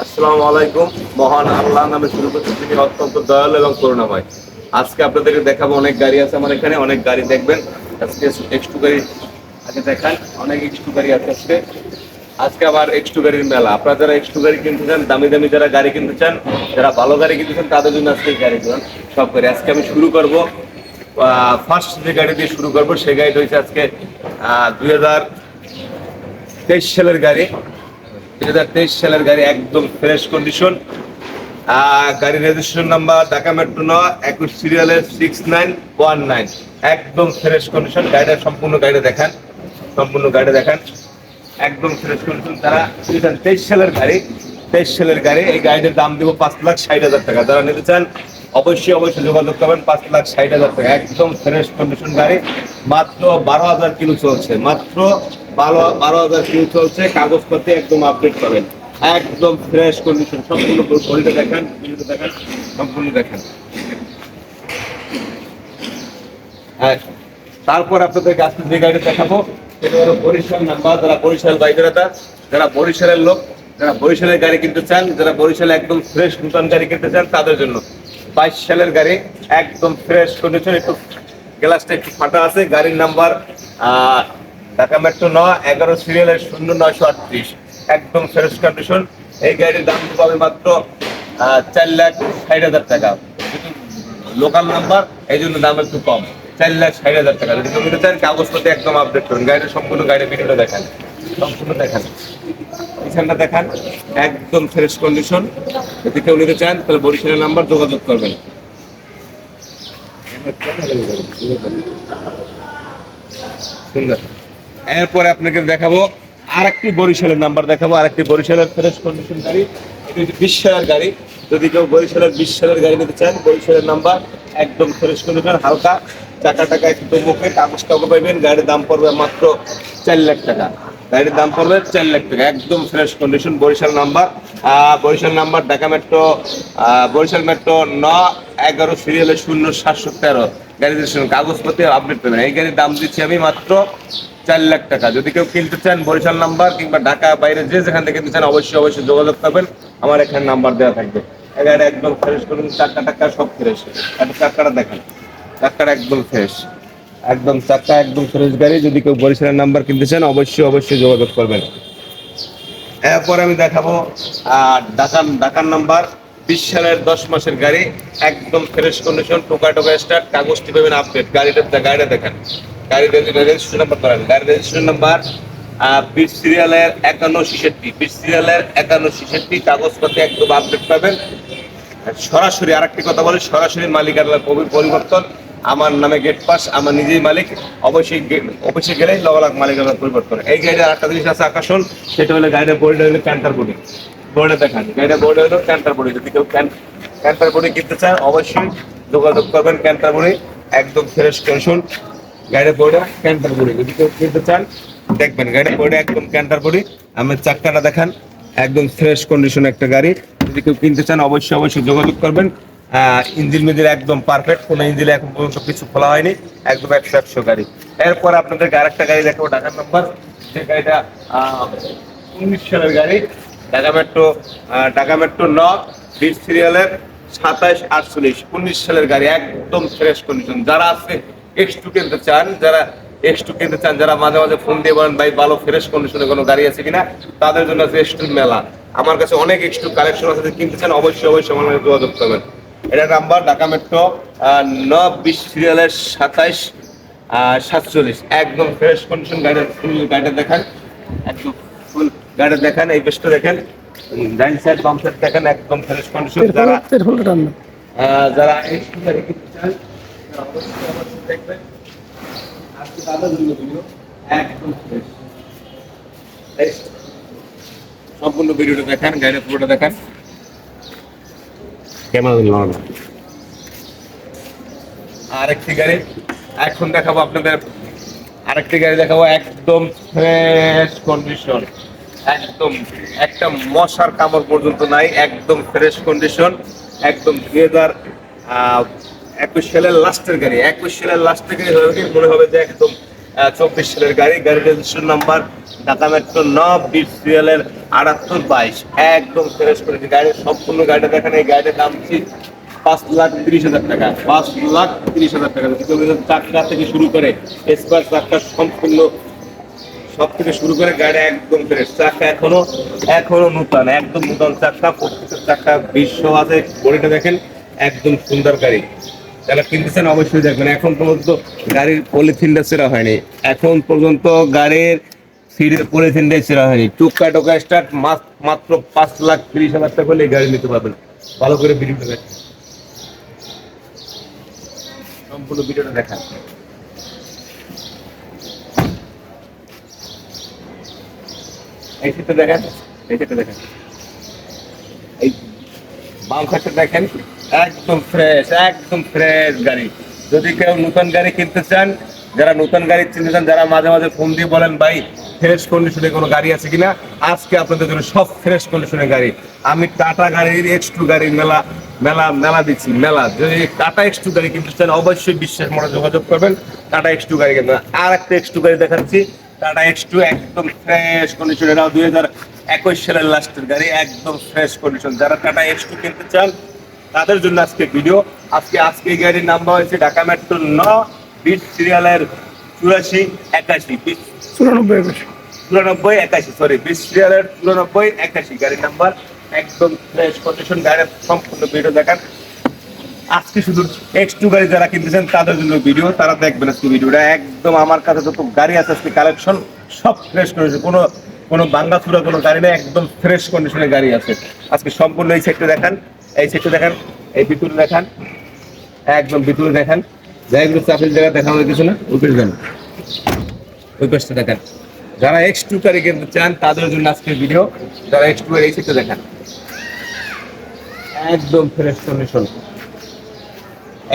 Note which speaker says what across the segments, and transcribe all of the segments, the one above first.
Speaker 1: আসসালামু আলাইকুম। মহান আল্লাহ নামে শুরু করছি তিনি অত্যন্ত দয়ালু এবং করুণাময়। আজকে আপনাদেরকে দেখাবো অনেক গাড়ি আছে আমার এখানে, অনেক গাড়ি দেখবেন। আজকে এক্স টু গাড়ি আগে দেখান, অনেক এক্স টু গাড়ি আছে আজকে। আজকে আবার এক্স টু গাড়ির মেলা। আপনারা যারা এক্স টু গাড়ি কিনতে চান, দামি দামি যারা গাড়ি কিনতে চান, যারা ভালো গাড়ি কিনতে চান, তাদের জন্য আজকে এই গাড়িগুলো সব গাড়ি। আজকে আমি শুরু করব ফার্স্ট যে গাড়ি দিয়ে শুরু করব, সেই গাড়িটা হচ্ছে আজকে দুই হাজার তেইশ সালের গাড়ি। দুই হাজার তেইশ সালের গাড়ি, একদম ফ্রেশ কন্ডিশন গাড়ির রেজিস্ট্রেশন নাম্বার ঢাকা মেট্রো ন একুশ সিরিয়ালের সিক্স নাইন ওয়ান নাইন একদম ফ্রেশ কন্ডিশন গাড়িটা সম্পূর্ণ গাড়িটা দেখান। সম্পূর্ণ গাড়ি দেখান। একদম ফ্রেশ কন্ডিশন তারা দুই তেইশ সালের গাড়ি। তেইশ সালের গাড়ি, এই গাড়িটার দাম দিব পাঁচ লাখ ষাট হাজার টাকা। যারা নিতে চান, অবশ্যই অবশ্যই যোগাযোগ করবেন, পাঁচ লাখ ষাট হাজার টাকা। একদম ফ্রেশ কন্ডিশন গাড়ি। মাত্র বারো হাজার কিলো চলছে। মাত্র বারো বারো হাজার কিলো চলছে কাগজপত্রে একদম আপডেট পাবেন। একদম ফ্রেশ কন্ডিশন সম্পূর্ণ বডিটা দেখান দেখান, সম্পূর্ণ দেখান। হ্যাঁ তারপর আপনাদের কাছে যে গাড়িটা দেখাবো সেটা হলো বরিশাল নাম্বার, যারা বরিশাল বাইকেরাটা যারা বরিশালের লোক, যারা বরিশালের গাড়ি কিনতে চান, যারা বরিশালে একদম ফ্রেশ নতুন গাড়ি কিনতে চান, তাদের জন্য। বাইশ সালের গাড়ি, একদম ফ্রেশ কন্ডিশন একটু গ্লাসটা একটু ফাটা আছে, গাড়ির নাম্বার ঢাকা মেট্রো ন এগারো সিরিয়ালের শূন্য নয়শো আটত্রিশ। একদম ফ্রেশ কন্ডিশন এই গাড়ির দাম পাবে মাত্র চার লাখ ষাট হাজার টাকা। লোকাল নাম্বার এই জন্য দাম একটু কম। চার লাখ ষাট হাজার টাকা। যদি নিতে চান, কাগজপত্র একদম আপডেট করুন। গাড়িটা সম্পূর্ণ গাড়ির ভিডিওটা দেখান। সম্পূর্ণ দেখান। পিছনটা দেখান। একদম ফ্রেশ কন্ডিশন যদি কেউ নিতে চান, তাহলে বরিশালের নাম্বার যোগাযোগ করবেন। সুন্দর। এরপরে আপনাকে দেখাবো আর একটি বরিশালের নাম্বার দেখাবো আর একটি বরিশালের ফ্রেশ কন্ডিশন গাড়ি। এটি হচ্ছে বিশ গাড়ি। যদি কেউ বরিশালের বিশ গাড়ি নিতে চান, বরিশালের নাম্বার একদম ফ্রেশ কন্ডিশন হালকা টাকা টাকা একটু মুখে, কাগজ কাগজ পাইবেন গাড়ির দাম পড়বে মাত্র চার লাখ টাকা। গাড়ির দাম পড়বে চার লাখ টাকা, একদম fresh condition Barishal number. Barishal number, Dhaka metro Barishal metro ন এগারো সিরিয়ালের শূন্য, সাতশো তেরো। গাড়ি কাগজপত্র আপডেট পাবেন। এই গাড়ির দাম দিচ্ছি আমি মাত্র চার লাখ টাকা। যদি কেউ কিনতে চান বরিশাল নাম্বার কিংবা ঢাকা, বাইরে যে যেখান থেকে কিনতে চান, অবশ্যই অবশ্যই যোগাযোগ করবেন। আমার এখানে নাম্বার দেওয়া থাকবে। গাড়ি একদম ফ্রেশ করুন, চারটা টাকা সব ফ্রেশ একটা চারটাটা দেখেন। চারটাটা একদম ফ্রেশ একদম চারটা, একদম ফ্রেশ গাড়ি। যদি কেউ বরিশালের নাম্বার কিনতে চান, অবশ্যই অবশ্যই যোগাযোগ করবেন। এরপর আমি দেখাবো ঢাকার ঢাকার নাম্বার। বিশ সালের দশ মাসের গাড়ি, একদম ফ্রেশ কন্ডিশন টোকা টোকা স্টার্ট কাগজটি পাবেন আপডেট গাড়িটা গাড়িটা দেখেন। রেজিস্ট্রেশন রেজিস্ট্রেশন নাম্বার সিরিয়ালের একান্ন সিরিয়ালের একান্ন কাগজপত্রে একদম আপডেট পাবেন। সরাসরি আরেকটি কথা বলি, সরাসরি মালিকানার পরিবর্তন। আমার নামে গেট পাস আমার নিজেই মালিক। অবশ্যই অফিসে গেলেই লগালাগ মালিকানার পরিবর্তন। এই গাড়ির আরেকটা জিনিস আছে আকর্ষণ, সেটা হলো গাড়ির বোর্ডে হলো ক্যান্টার বডি বোর্ডে দেখান। গাড়ির বোর্ডে হলো ক্যান্টার বডি যদি কেউ ক্যান্টার বডি কিনতে চান অবশ্যই যোগাযোগ করবেন ক্যান্টার বডি একদম ফ্রেশ কন্ডিশন গাড়ির বোর্ডে ক্যান্টার বডি। যদি কেউ কিনতে চান দেখবেন গাড়ির বোর্ডে একদম ক্যান্টার বডি। আমি চাক্কাটা দেখান, একদম কন্ডিশন একটা গাড়ি। যদি কেউ কিনতে চান, অবশ্যই অবশ্যই যোগাযোগ করবেন। একদম পারফেক্ট কোনো এখন পর্যন্ত কিছু খোলা হয়নি, একদম একশো একশো গাড়ি। এরপর গাড়ি গাড়িটা উনিশ সালের গাড়ি, ঢাকা মেট্রো ঢাকা মেট্রো সিরিয়ালের সাতাইশ আটচল্লিশ, উনিশ সালের গাড়ি, একদম ফ্রেশ কন্ডিশন যারা আছে এক্স টু কিনতে চান যারা এক্স টু কিনতে চান যারা মাঝে মাঝে ফোন দিয়ে বলেন ভাই ভালো ফ্রেশ কন্ডিশনে কোনো গাড়ি আছে কিনা? তাদের জন্য আছে এক্স টু মেলা আমার কাছে অনেক এক্স টু কালেকশন আছে কিনতে চান অবশ্যই অবশ্যই আমার যোগাযোগ করবেন। এটা নাম্বার ঢাকা মেট্রো ন বিশ সিরিয়ালের সাতাইশ সাতচল্লিশ। একদম ফ্রেশ কন্ডিশন গাড়ির ফুল গাড়িটা দেখান। একদম ফুল গাড়িটা দেখান এই পেস্টটা দেখেন। ডাইন সাইড বাম সাইড দেখেন একদম ফ্রেশ কন্ডিশন যারা যারা তারা অবশ্যই আমার সাথে দেখবেন আজকে তাদের জন্য ভিডিও একদম ফ্রেশ সম্পূর্ণ ভিডিওটা দেখেন পুরোটা দেখেন। ক্যামেরা আরেকটি গাড়ি। এখন দেখাবো আপনাদের আরেকটি গাড়ি দেখাবো একদম ফ্রেশ কন্ডিশন একদম একটা মশার কামড় পর্যন্ত নাই একদম ফ্রেশ কন্ডিশন একদম দুই হাজার একুশ সালের লাস্টের গাড়ি, একুশ সালের লাস্টের গাড়ি কি? মনে হবে যে একদম চব্বিশ সালের গাড়ি। গাড়ির রেজিস্ট্রেশন নাম্বার ঢাকা মেট্রো ন বিশ সিরিয়ালের আটাত্তর বাইশ। একদম ফ্রেশ করেছে গাড়ির সম্পূর্ণ গাড়িটা দেখেন, এই গাড়িটার দাম পাঁচ লাখ তিরিশ হাজার টাকা। পাঁচ লাখ তিরিশ হাজার টাকা। চাকা থেকে শুরু করে স্পার চাকা সম্পূর্ণ সব থেকে শুরু করে, গাড়ি একদম ফ্রেশ চাকা এখনও এখনও নূতন, একদম নূতন চাকা। প্রত্যেকটা চাকা বিশ্ব আছে। বডিটা দেখেন, একদম সুন্দর গাড়ি। যারা কিনতেছেন অবশ্যই দেখবেন। এখন পর্যন্ত গাড়ির পলিথিনটা সেরা হয়নি। এখন পর্যন্ত গাড়ির সিটের পলিথিনটাই সেরা হয়নি। টুকা টোকা স্টার্ট মাত্র পাঁচ লাখ তিরিশ হাজার টাকা হলে গাড়ি নিতে পারবেন। ভালো করে ভিডিওটা দেখেন। সম্পূর্ণ ভিডিওটা দেখান। এই দেখেন। এই দেখেন। এই বাম দেখেন। একদম ফ্রেশ একদম ফ্রেশ গাড়ি। যদি কেউ নতুন গাড়ি কিনতে চান, যারা নতুন গাড়ি কিনতে চান, যারা মাঝে মাঝে ফোন দিয়ে বলেন, ভাই ফ্রেশ কন্ডিশনে কোনো গাড়ি আছে কিনা? আজকে আপনাদের জন্য সব ফ্রেশ কন্ডিশনের গাড়ি। আমি টাটা গাড়ির এক্স টু গাড়ির মেলা মেলা মেলা দিচ্ছি, মেলা। যদি টাটা এক্স টু গাড়ি কিনতে চান, অবশ্যই বিশ্বাস মনে যোগাযোগ করবেন টাটা এক্স টু গাড়ি কিনতে আর একটা এক্স টু গাড়ি দেখাচ্ছি টাটা এক্স টু একদম ফ্রেশ কন্ডিশন এটাও দুই হাজার একুশ সালের লাস্টের গাড়ি, একদম ফ্রেশ কন্ডিশন যারা টাটা এক্স টু কিনতে চান তাদের জন্য আজকে ভিডিও আজকে আজকে গাড়ির নাম্বার হয়েছে ঢাকা মেট্রো ন বিশ সিরিয়ালের চুরাশি একাশি বিশ
Speaker 2: চুরানব্বই একুশ।
Speaker 1: চুরানব্বই একাশি সরি বিশ সিরিয়ালের চুরানব্বই একাশি গাড়ির নাম্বার একদম ফ্রেশ কন্ডিশন গাড়ির সম্পূর্ণ ভিডিও দেখান আজকে শুধু এক্স টু গাড়ি যারা কিনতেছেন তাদের জন্য ভিডিও তারা দেখবেন আজকে ভিডিওটা একদম আমার কাছে যত গাড়ি আছে আজকে কালেকশন সব ফ্রেশ কন্ডিশন কোনো কোনো বাঙ্গা চূড়া কোনো গাড়ি নেই একদম ফ্রেশ কন্ডিশনের গাড়ি আছে। আজকে সম্পূর্ণ এই সেটটা দেখান। এই সেটটা দেখান, এই ভিতরে দেখান। একদম ভিতরে দেখান। জায়গাগুলো চাপের জায়গা দেখানো কিছু না ওই পাশে যান ওই পাশটা দেখান। যারা এক্স টু গাড়ি কিনতে চান, তাদের জন্য আজকের ভিডিও যারা এক্স টু এই সেটটা দেখান। একদম ফ্রেশ কন্ডিশন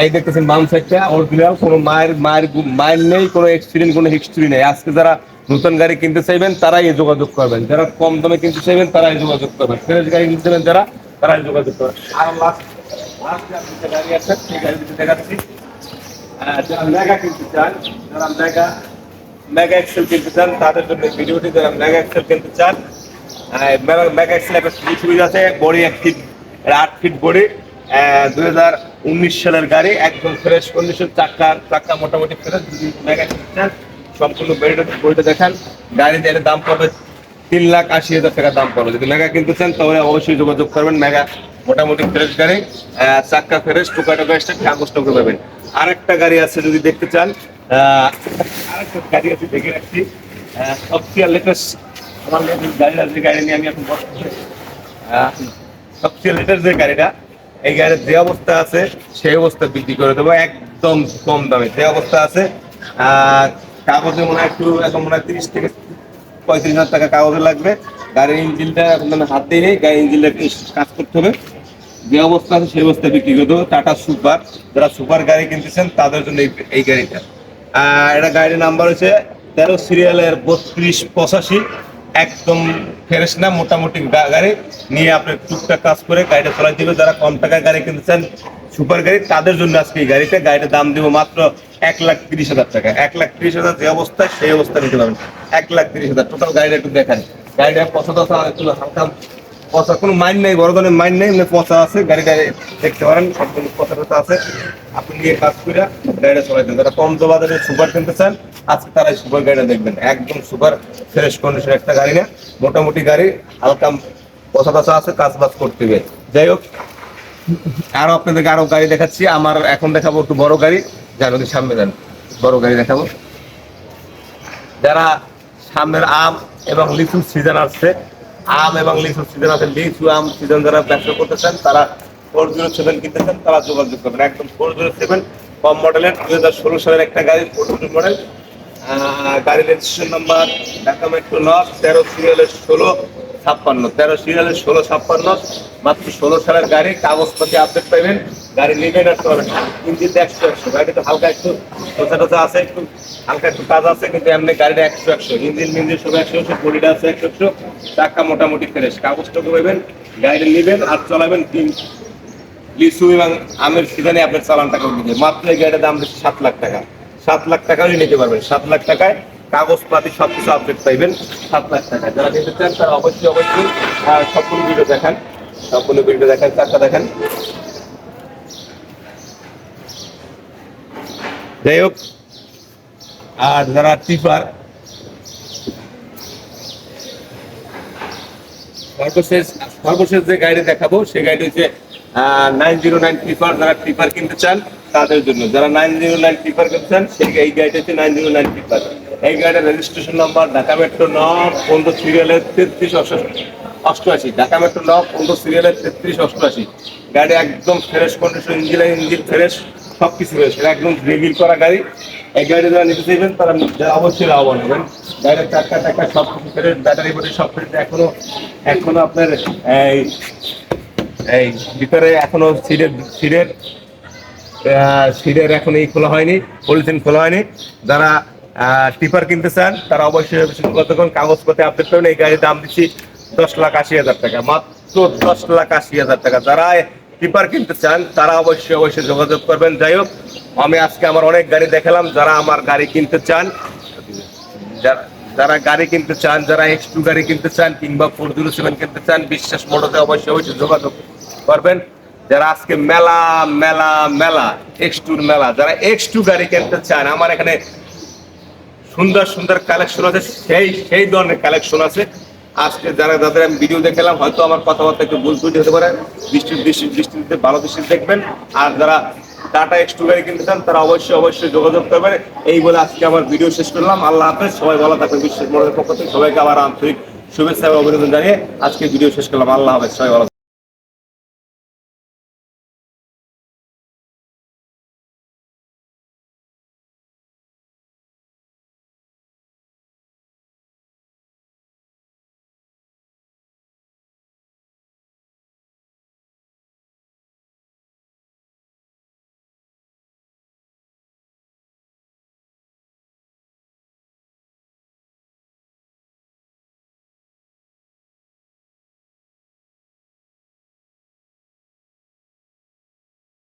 Speaker 1: এই দেখতেছেন বাম সাইডটা অরিজিনাল কোনো মায়ের মায়ের মায়ের নেই, কোনো এক্সপিরিয়েন্স কোনো হিস্ট্রি নেই। আজকে যারা নতুন গাড়ি কিনতে চাইবেন, তারাই যোগাযোগ করবেন। যারা কম দামে কিনতে চাইবেন, তারাই যোগাযোগ করবেন। ফ্রেশ গাড়ি কিনতে চাইবেন যারা তারাই যোগাযোগ করবেন আর গাড়ি যারা কিনতে চান, যারা মেগা এক্সেল কিনতে চান, তাদের জন্য ভিডিওটি, যারা মেগা এক্সেল কিনতে চান মেগা আছে, বডি এক ফিট আট ফিট হাজার উনিশ সালের গাড়ি, একদম ফ্রেশ মোটামুটি সম্পূর্ণ দেখান। দাম পড়বে তিন লাখ আশি হাজার টাকা দাম পড়বে। যদি মেগা কিনতে চান, তাহলে অবশ্যই যোগাযোগ করবেন। মেগা মোটামুটি ফ্রেশ গাড়ি চাক্কা ফ্রেশ টোকা টোকা স্টার্ট কাগজ টোকা পাবেন। আরেকটা গাড়ি আছে যদি দেখতে চান আরেকটা গাড়ি আছে দেখে রাখছি। সবচেয়ে লেটেস্ট আমার latest গাড়ি আছে গাড়ি নিয়ে আমি এখন সবচেয়ে লেটেস্ট যে গাড়িটা, এই গাড়ির যে অবস্থা আছে, সেই অবস্থা বিক্রি করে দেবো, একদম কম দামে। যে অবস্থা আছে কাগজে মনে হয় একটু, এখন মনে হয় তিরিশ থেকে পঁয়ত্রিশ হাজার টাকা কাগজে লাগবে। গাড়ির ইঞ্জিনটা আমি হাত নেই, গাড়ির ইঞ্জিনটা কাজ করতে হবে। যে অবস্থা আছে সেই অবস্থায় বিক্রি করতে দেবো। টাটা সুপার, যারা সুপার গাড়ি কিনতেছেন, তাদের জন্য এই- গাড়িটা। আর এটা গাড়ির নাম্বার হচ্ছে তেরো সিরিয়ালের বত্রিশ পঁচাশি। একদম ফ্রেশ না, মোটামুটি গাড়ি। নিয়ে আপনি টুকটাক কাজ করে গাড়িটা চলাই দিবে। যারা কম টাকায় গাড়ি কিনতে চান সুপার গাড়ি, তাদের জন্য আজকে এই গাড়িটা। গাড়িটার দাম দিব মাত্র এক লাখ তিরিশ হাজার টাকা। এক লাখ তিরিশ হাজার যে অবস্থায়, সেই অবস্থা নিতে পারবেন। এক লাখ তিরিশ হাজার। টোটাল গাড়িটা একটু দেখান। গাড়িটা পচা টচা একটু হালকা। পচা কোনো মাইন্ড নেই, বড় ধরনের মাইন্ড নেই পচা আছে, গাড়িটা দেখতে পারেন, সম্পূর্ণ পচা টচা আছে। আপনি নিয়ে কাজ করে গাড়িটা চলাইতে যারা কম বাজারে সুপার কিনতে চান, আজকে তারাই সুপার গাড়িটা দেখবেন। একদম সুপার, ফ্রেশ কন্ডিশন একটা গাড়ি না। মোটামুটি গাড়ি হালকা পচা টচা আছে, কাজ বাজ করতে হবে। যাই হোক, আরও আপনাদেরকে আরও গাড়ি দেখাচ্ছি। আমার এখন দেখাবো একটু বড় গাড়ি। যার ওদের সামনে যান বড় গাড়ি দেখাবো। যারা সামনের আম এবং লিচু সিজন আসছে, আম এবং লিচু সিজন আছে লিচু, আম সিজন যারা ব্যবসা করতে চান, তারা ফোর জিরো সেভেন কিনতে চান, তারা যোগাযোগ করবেন। একদম ফোর জিরো সেভেন কম মডেলের দুই হাজার ষোলো সালের একটা গাড়ি ফোর মডেল গাড়ির রেজিস্ট্রেশন নাম্বার ঢাকা মেট্রো ন তেরো সিরিয়ালের ষোলো। ছাপ্পান্ন, তেরো সিরিয়ালের ষোলো ছাপ্পান্ন, মাত্র ষোলো সালের গাড়ি কাগজপাতি আপডেট পাইবেন। গাড়ি নেবেন আর চলবেন ইঞ্জিনটা একশো একশো, গাড়িটা হালকা একটু টোচা টোচা আছে, একটু হালকা একটু কাজ আছে, কিন্তু এমনি গাড়িটা একশো একশো। ইঞ্জিন মিঞ্জিন সব একশো একশো, বডিটা আছে একশো একশো। চাকা মোটামুটি ফ্রেশ কাগজটা করবেন গাড়িটা নেবেন আর চালাবেন তিন লিচু এবং আমের সিজনে আপনার চালানটা করে মাত্র এই গাড়িটার দাম দিচ্ছে সাত লাখ টাকা। সাত লাখ টাকাও নিতে পারবেন। সাত লাখ টাকায় কাগজপাতি সব কিছু আপডেট পাইবেন। সাত লাখ টাকা। যারা নিতে চান, তারা অবশ্যই অবশ্যই সম্পূর্ণ ভিডিও দেখান। সম্পূর্ণ ভিডিও দেখেন, চারটা দেখেন। যাই হোক, আর যারা টিপার, সর্বশেষ সর্বশেষ যে গাড়ি দেখাবো, সেই গাড়ি হচ্ছে নাইন জিরো নাইন টিপার। যারা টিপার কিনতে চান, তাদের জন্য। যারা নাইন জিরো নাইন টিপার কিনতে চান, সেই গাড়িটা হচ্ছে নাইন জিরো নাইন টিপার। এই গাড়ির রেজিস্ট্রেশন নাম্বার ঢাকা মেট্রো ন পনেরো সিরিয়ালের তেত্রিশ অষ্টআশি। ঢাকা মেট্রো ন পনেরো সিরিয়ালের তেত্রিশ অষ্টআশি। গাড়ি একদম fresh condition engine engine fresh সব কিছু রয়েছে একদম রিভিল করা গাড়ি। এই গাড়ি যারা নিতে চাইবেন, তারা অবশ্যই লাভবান হবেন। গাড়ির চাকা টাকা সব কিছু ফেরে ব্যাটারি বডি সব ফেরে এখনও এখনও আপনার এই এই ভিতরে এখনও সিটের সিটের সিটের এখন এই খোলা হয়নি পলিথিন খোলা হয়নি। যারা টিপার কিনতে চান, তারা অবশ্যই কতক্ষণ কাগজপত্রে আপডেট করবেন। এই গাড়ির দাম দিচ্ছি দশ লাখ আশি হাজার টাকা, মাত্র দশ লাখ আশি হাজার টাকা। যারা টিপার কিনতে চান, তারা অবশ্যই অবশ্যই যোগাযোগ করবেন। যাই হোক, আমি আজকে আমার অনেক গাড়ি দেখালাম, যারা আমার গাড়ি কিনতে চান, যারা- যারা গাড়ি কিনতে চান, যারা এক্স টু গাড়ি কিনতে চান, কিংবা ফোর জিরো সেভেন কিনতে চান, বিশ্বাস মোটরতে অবশ্যই অবশ্যই যোগাযোগ করবেন। যারা আজকে মেলা মেলা মেলা এক্স টুর মেলা, যারা এক্স টু গাড়ি কিনতে চান, আমার এখানে সুন্দর সুন্দর কালেকশন আছে, সেই সেই ধরনের কালেকশন আছে। আজকে যারা, যাদের আমি ভিডিও দেখালাম, হয়তো আমার কথাবার্তা একটু ভুল ত্রুটি হতে পারে। দৃষ্টি দৃষ্টি দৃষ্টিতে ভালো দৃষ্টি দেখবেন, আর যারা টাটা এক্স গাড়ি কিনতে চান, তারা অবশ্যই অবশ্যই যোগাযোগ করবেন। এই বলে আজকে আমার ভিডিও শেষ করলাম। আল্লাহ হাফেজ, সবাই ভালো থাকবেন, বিশ্বের মোড়ের পক্ষ থেকে সবাইকে আবার আন্তরিক শুভেচ্ছা এবং অভিনন্দন জানিয়ে আজকে ভিডিও শেষ করলাম। আল্লাহ হাফেজ, সবাই ভালো।